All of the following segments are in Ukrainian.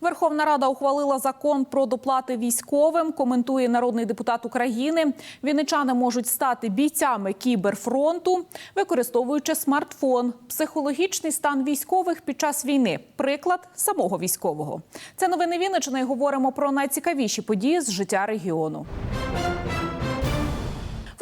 Верховна Рада ухвалила закон про доплати військовим. Коментує народний депутат України. Вінничани можуть стати бійцями кіберфронту, використовуючи смартфон. Психологічний стан військових під час війни. Приклад самого військового. Це новини Вінничини. Говоримо про найцікавіші події з життя регіону.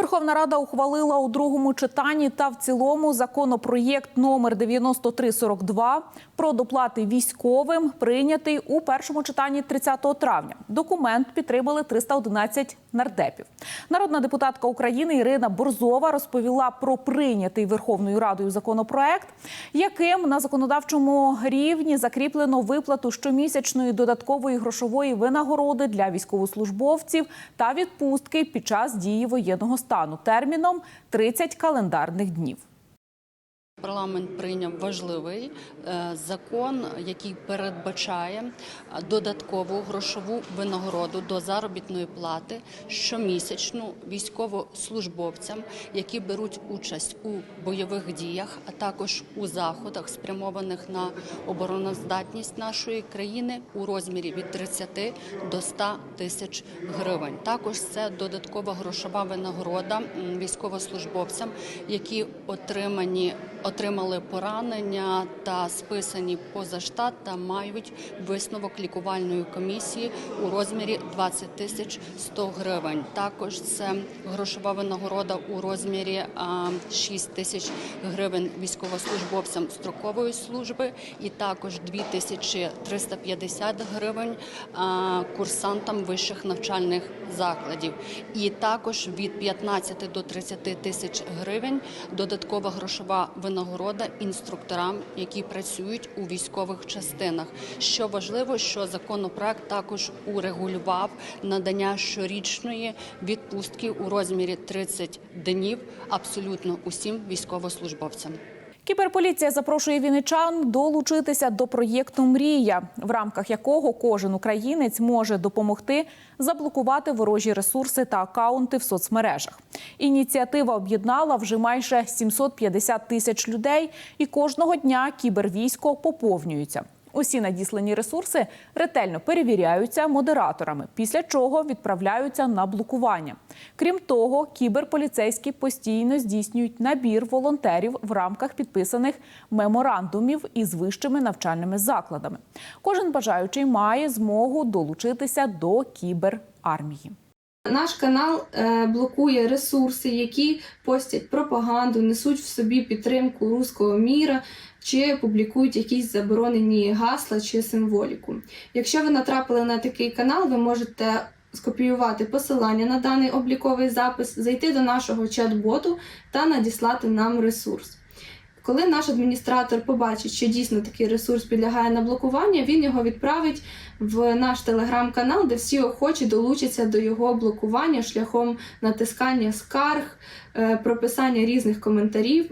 Верховна Рада ухвалила у другому читанні та в цілому законопроєкт номер 9342 про доплати військовим, прийнятий у першому читанні 30 травня. Документ підтримали 311 нардепів. Народна депутатка України Ірина Борзова розповіла про прийнятий Верховною Радою законопроект, яким на законодавчому рівні закріплено виплату щомісячної додаткової грошової винагороди для військовослужбовців та відпустки під час дії воєнного стану терміном 30 календарних днів. Парламент прийняв важливий е, закон, який передбачає е, додаткову грошову винагороду до заробітної плати щомісячну військовослужбовцям, які беруть участь у бойових діях, а також у заходах, спрямованих на обороноздатність нашої країни у розмірі від 30 до 100 тисяч гривень. Також це додаткова грошова винагорода військовослужбовцям, які отримані отримали поранення та списані поза штат та мають висновок лікувальної комісії у розмірі 20 тисяч 100 гривень. Також це грошова винагорода у розмірі а, 6 тисяч гривень військовослужбовцям строкової служби і також 2 тисячі 350 гривень курсантам вищих навчальних закладів. І також від 15 до 30 тисяч гривень додаткова грошова винагорода інструкторам, які працюють у військових частинах. Що важливо, що законопроект також урегулював надання щорічної відпустки у розмірі 30 днів абсолютно усім військовослужбовцям. Кіберполіція запрошує віничан долучитися до проєкту Мрія, в рамках якого кожен українець може допомогти заблокувати ворожі ресурси та акаунти в соцмережах. Ініціатива об'єднала вже майже 750 тисяч людей, і кожного дня кібервійсько поповнюється. Усі надіслані ресурси ретельно перевіряються модераторами, після чого відправляються на блокування. Крім того, кіберполіцейські постійно здійснюють набір волонтерів в рамках підписаних меморандумів із вищими навчальними закладами. Кожен бажаючий має змогу долучитися до кіберармії. Наш канал е, блокує ресурси, які постять пропаганду, несуть в собі підтримку руського міра чи публікують якісь заборонені гасла чи символіку. Якщо ви натрапили на такий канал, ви можете скопіювати посилання на даний обліковий запис, зайти до нашого чат-боту та надіслати нам ресурс. Коли наш адміністратор побачить, що дійсно такий ресурс підлягає на блокування, він його відправить в наш телеграм-канал, де всі охочі долучаться до його блокування шляхом натискання скарг, е, прописання різних коментарів.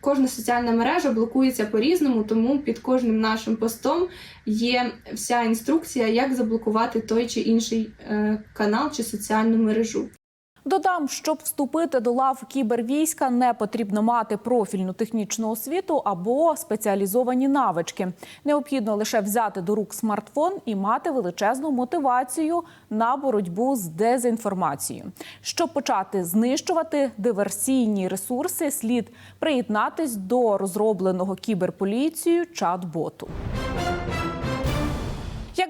Кожна соціальна мережа блокується по-різному, тому під кожним нашим постом є вся інструкція, як заблокувати той чи інший е, канал чи соціальну мережу. Додам, щоб вступити до лав кібервійська, не потрібно мати профільну технічну освіту або спеціалізовані навички. Необхідно лише взяти до рук смартфон і мати величезну мотивацію на боротьбу з дезінформацією. Щоб почати знищувати диверсійні ресурси, слід приєднатись до розробленого кіберполіцією чат-боту.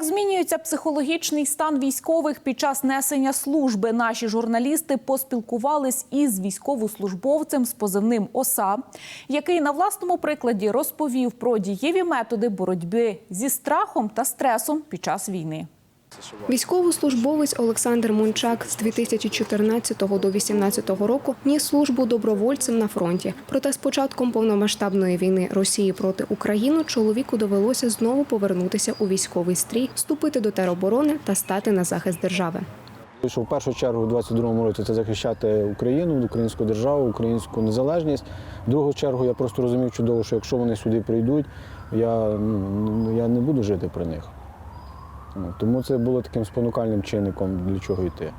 Як змінюється психологічний стан військових під час несення служби? Наші журналісти поспілкувались із військовослужбовцем з позивним ОСА, який на власному прикладі розповів про дієві методи боротьби зі страхом та стресом під час війни. Військовослужбовець Олександр Мончак з 2014 до 2018 року ніс службу добровольцем на фронті. Проте з початком повномасштабної війни Росії проти України чоловіку довелося знову повернутися у військовий стрій, вступити до тероборони та стати на захист держави. Що в першу чергу у 22-му році це захищати Україну, українську державу, українську незалежність. В другу чергу я просто розумів чудово, що якщо вони сюди прийдуть, я, ну, я не буду жити при них. Ну, Тому це було таким спонукальним чинником, для чого йти.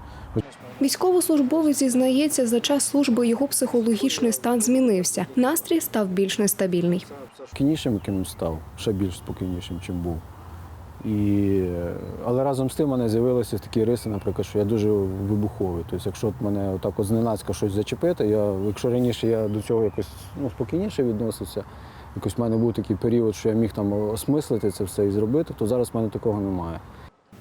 Військовослужбовець зізнається, за час служби його психологічний стан змінився. Настрій став більш нестабільний. Спокійнішим якимось став, ще більш спокійнішим, чим був. І, але разом з тим в мене з'явилися такі риси, наприклад, що я дуже вибуховий. Тобто, якщо от мене отак от зненацька щось зачепити, я, якщо раніше я до цього якось ну, спокійніше відносився, якось в мене був такий період, що я міг там осмислити це все і зробити, то зараз в мене такого немає.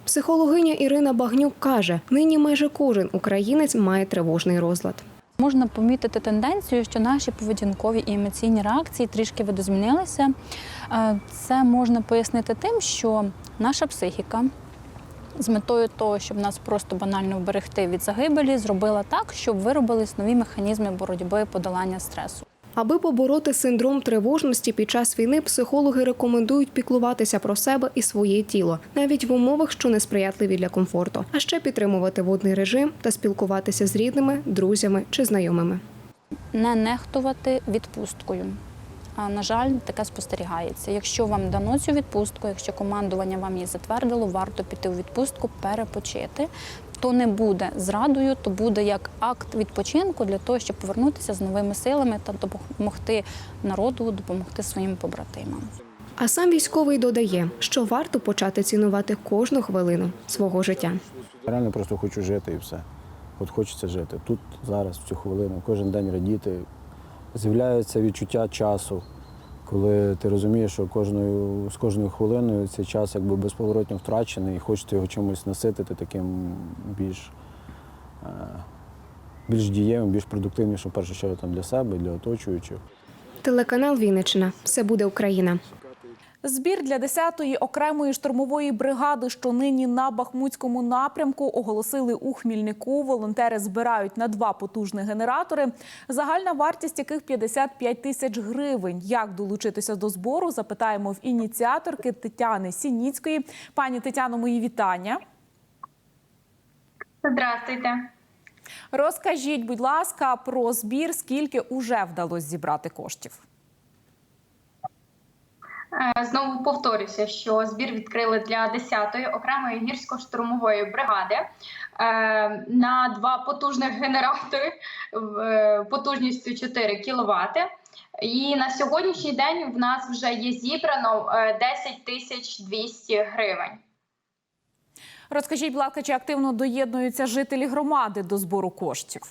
Психологиня Ірина Багнюк каже, нині майже кожен українець має тривожний розлад. Можна помітити тенденцію, що наші поведінкові і емоційні реакції трішки видозмінилися. Е, Це можна пояснити тим, що наша психіка з метою того, щоб нас просто банально вберегти від загибелі, зробила так, щоб виробились нові механізми боротьби подолання стресу. Аби побороти синдром тривожності під час війни, психологи рекомендують піклуватися про себе і своє тіло, навіть в умовах, що несприятливі для комфорту, а ще підтримувати водний режим та спілкуватися з рідними, друзями чи знайомими. Не нехтувати відпусткою. А на жаль, таке спостерігається. Якщо вам дано цю відпустку, якщо командування вам її затвердило, варто піти у відпустку, перепочити. То не буде зрадою, то буде як акт відпочинку для того, щоб повернутися з новими силами та допомогти народу, допомогти своїм побратимам. А сам військовий додає, що варто почати цінувати кожну хвилину свого життя. Реально просто хочу жити і все. От хочеться жити. Тут, зараз, в цю хвилину, кожен день радіти. З'являється відчуття часу, коли ти розумієш, що кожною, з кожною хвилиною цей час якби безповоротно втрачений і хочеться його чимось наситити таким більш, е, більш дієвим, більш продуктивнішим, в першу там, для себе, для оточуючих. Телеканал Вінниччина. Все буде Україна. Збір для 10-ї окремої штурмової бригади, що нині на Бахмутському напрямку, оголосили у Хмільнику. Волонтери збирають на два потужні генератори, загальна вартість яких 55 тисяч гривень. Як долучитися до збору? Запитаємо в ініціаторки Тетяни Сініцької. Пані Тетяно, мої вітання. Здравствуйте. Розкажіть, будь ласка, про збір, скільки уже вдалося зібрати коштів. Е, Знову повторюся, що збір відкрили для 10-ї окремої гірсько-штурмової бригади е, на два потужних генератори е, потужністю 4 кВт. І на сьогоднішній день в нас вже є зібрано е, 10 тисяч 200 гривень. Розкажіть, будь чи активно доєднуються жителі громади до збору коштів?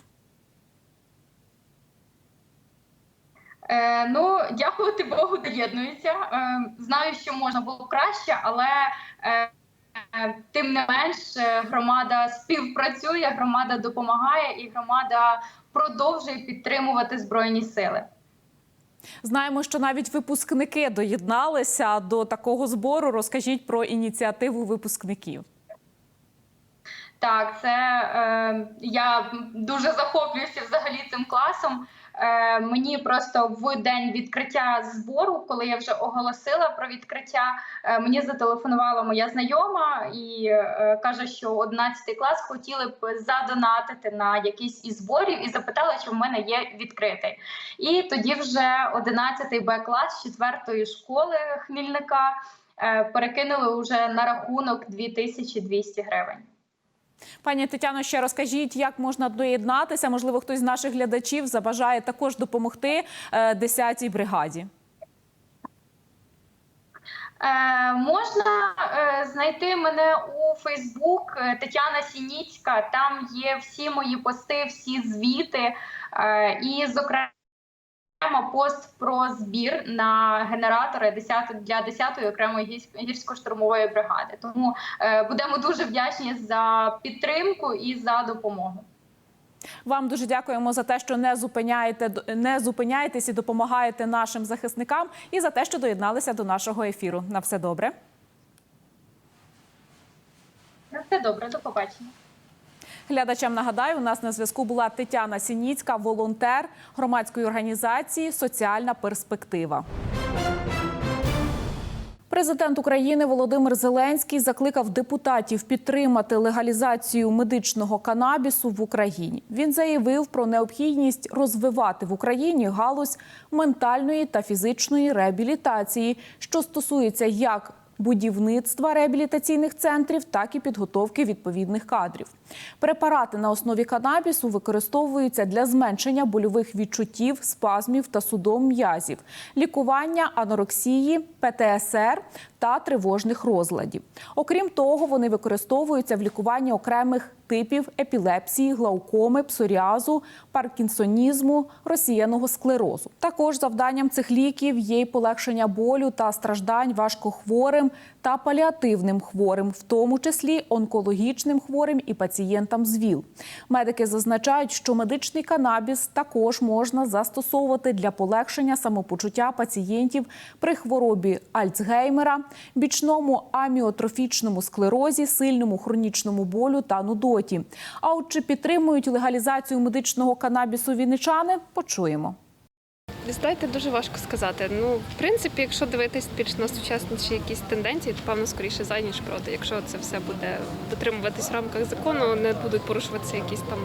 Е, ну, дякувати Богу, доєднуються. Е, знаю, що можна було краще, але е, тим не менш громада співпрацює, громада допомагає і громада продовжує підтримувати збройні сили. Знаємо, що навіть випускники доєдналися до такого збору. Розкажіть про ініціативу випускників. Так, це е, я дуже захоплююся взагалі цим класом. Е, мені просто в день відкриття збору, коли я вже оголосила про відкриття, е, мені зателефонувала моя знайома і е, каже, що 11 клас хотіли б задонатити на якийсь із зборів і запитала, чи в мене є відкритий. І тоді вже 11 Б клас 4 школи Хмільника перекинули вже на рахунок 2200 гривень. Пані Тетяно, ще розкажіть, як можна доєднатися. Можливо, хтось з наших глядачів забажає також допомогти е, 10-й бригаді. Е, можна е, знайти мене у Фейсбук е, Тетяна Сініцька. Там є всі мої пости, всі звіти, е, і, зокрема, пост про збір на генератори 10, для 10-ї окремої гірсько- гірсько-штурмової бригади. Тому е, будемо дуже вдячні за підтримку і за допомогу. Вам дуже дякуємо за те, що не зупиняєте не зупиняєтесь і допомагаєте нашим захисникам, і за те, що доєдналися до нашого ефіру. На все добре. На все добре, до побачення. Глядачам нагадаю, у нас на зв'язку була Тетяна Сініцька, волонтер громадської організації Соціальна перспектива. Президент України Володимир Зеленський закликав депутатів підтримати легалізацію медичного канабісу в Україні. Він заявив про необхідність розвивати в Україні галузь ментальної та фізичної реабілітації, що стосується як будівництва реабілітаційних центрів, так і підготовки відповідних кадрів. Препарати на основі канабісу використовуються для зменшення больових відчуттів, спазмів та судом м'язів, лікування анорексії, ПТСР та тривожних розладів. Окрім того, вони використовуються в лікуванні окремих типів епілепсії, глаукоми, псоріазу, паркінсонізму, розсіяного склерозу. Також завданням цих ліків є й полегшення болю та страждань важкохворим та паліативним хворим, в тому числі онкологічним хворим і пацієнтам з ВІЛ. Медики зазначають, що медичний канабіс також можна застосовувати для полегшення самопочуття пацієнтів при хворобі Альцгеймера, бічному аміотрофічному склерозі, сильному хронічному болю та нудоті. А от чи підтримують легалізацію медичного канабісу вінничани, почуємо. Знаєте, дуже важко сказати. Ну, в принципі, якщо дивитись більш на сучасніші якісь тенденції, то певно скоріше за ніж проти. Якщо це все буде дотримуватись в рамках закону, не будуть порушуватися якісь там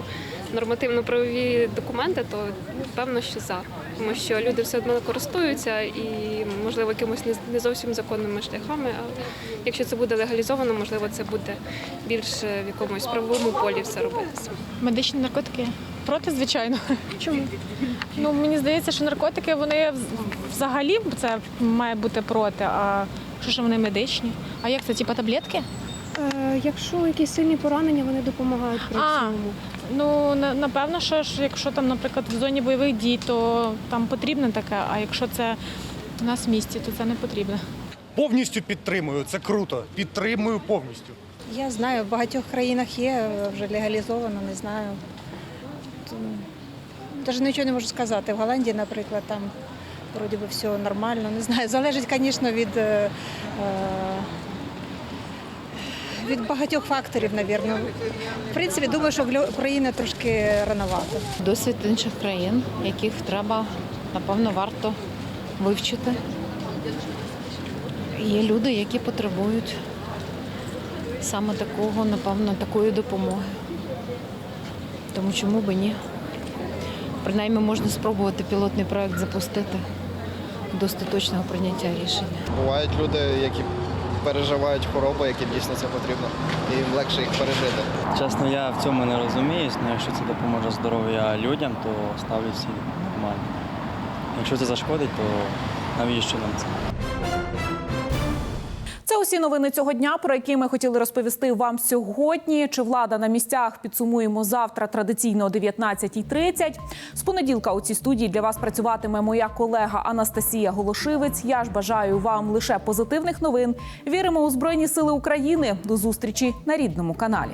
нормативно-правові документи, то певно, що за. Тому що люди все одно користуються і, можливо, якимось не- не зовсім законними шляхами. А якщо це буде легалізовано, можливо, це буде більш в якомусь правовому полі все робитися. Медичні наркотики проти, звичайно. Чому? Ну мені здається, що наркотики вони взагалі це має бути проти. А що ж вони медичні? А як це? Типа таблетки? Е, Якщо якісь сильні поранення, вони допомагають при А. цьому. Ну на- напевно, що ж, якщо там, наприклад, в зоні бойових дій, то там потрібне таке. А якщо це у нас в місті, то це не потрібно. Повністю підтримую, це круто. Підтримую повністю. Я знаю, в багатьох країнах є вже легалізовано, не знаю. Навіть нічого не можу сказати. В Голландії, наприклад, там вроді би все нормально. Не знаю. Залежить, звісно, від, е, е, від багатьох факторів, мабуть. В принципі, думаю, що в Україні трошки рановато. досвід інших країн, яких треба, напевно, варто вивчити. Є люди, які потребують саме такого, напевно, такої допомоги. Тому чому би ні? Принаймні можна спробувати пілотний проект запустити до остаточного прийняття рішення. Бувають люди, які переживають хвороби, яким дійсно це потрібно, і їм легше їх пережити. Чесно, я в цьому не розуміюсь, але якщо це допоможе здоров'я людям, то ставлюся нормально. Якщо це зашкодить, то навіщо нам це? Це усі новини цього дня, про які ми хотіли розповісти вам сьогодні. Чи влада на місцях підсумуємо завтра традиційно о 19.30. З понеділка у цій студії для вас працюватиме моя колега Анастасія Голошивець. Я ж бажаю вам лише позитивних новин. Віримо у Збройні Сили України. До зустрічі на рідному каналі.